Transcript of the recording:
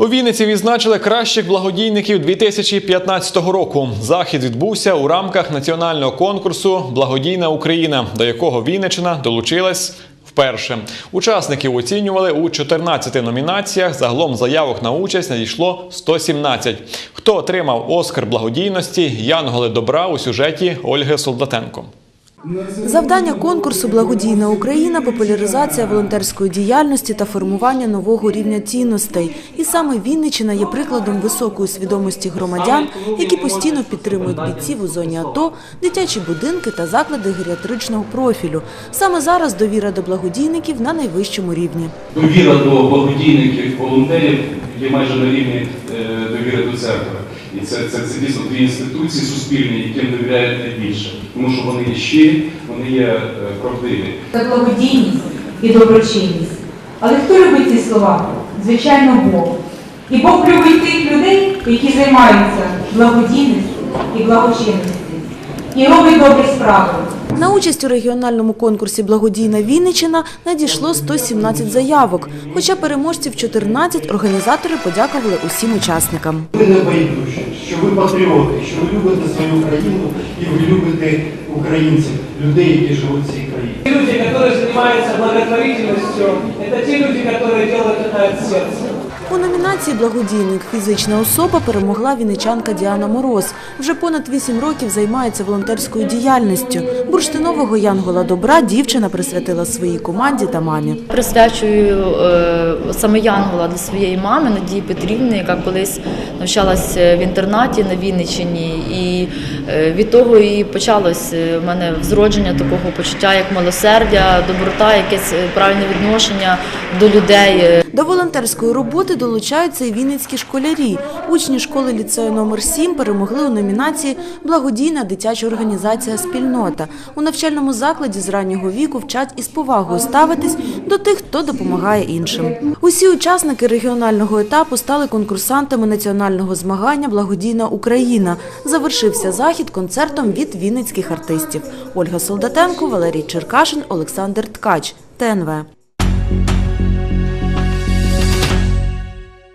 У Вінниці відзначили кращих благодійників 2015 року. Захід відбувся у рамках національного конкурсу Благодійна Україна, до якого Вінниччина долучилась вперше. Учасників оцінювали у 14 номінаціях. Загалом заявок на участь надійшло 117. Хто отримав Оскар благодійності Янголи добра у сюжеті Ольги Солдатенко. Завдання конкурсу Благодійна Україна популяризація волонтерської діяльності та формування нового рівня цінностей. І саме Вінниччина є прикладом високої свідомості громадян, які постійно підтримують бійців у зоні АТО, дитячі будинки та заклади геріатричного профілю. Саме зараз довіра до благодійників на найвищому рівні. довіра до благодійників, волонтерів є майже на рівні е, довіри до церкви. І це, це, це дійсно дві інституції суспільні, яким довіряють найбільше, тому що вони є щирі, вони є е, правдиві. Це благодійність і доброчинність. Але хто любить ці слова? Звичайно, Бог. І Бог любить тих людей, які займаються благодійністю і благочинністю І роблять добрі справи. На участь у регіональному конкурсі Благодійна Вінниччина надійшло 117 заявок. Хоча переможців 14, організатори подякували усім учасникам. Ви не байдужі, що ви патріоти, що ви любите свою країну і ви любите українців, людей, які живуть в цій країні. Те люди, которые занимаются благотворительностью, это те люди, которые делают это от сердца. У номінації Благодійник фізична особа перемогла вінничанка Діана Мороз. Вже понад 8 років займається волонтерською діяльністю. Бурштинового Янгола добра дівчина присвятила своїй команді та мамі. Присвячую е, саме Янгола до своєї мами Надії Петрівни, яка колись навчалася в інтернаті на Вінниччині. І е, від того і почалось е, в мене зродження такого почуття, як милосердя, доброта, якесь е, правильне відношення до людей. е. До волонтерської роботи долучаються і вінницькі школярі. Учні школи ліцею номер 7 перемогли у номінації Благодійна дитяча організація Спільнота. У навчальному закладі з раннього віку вчать із повагою ставитись до тих, хто допомагає іншим. Усі учасники регіонального етапу стали конкурсантами національного змагання Благодійна Україна. Завершився захід концертом від вінницьких артистів. Ольга Солдатенко, Валерій Черкашин, Олександр Ткач. ТНВ.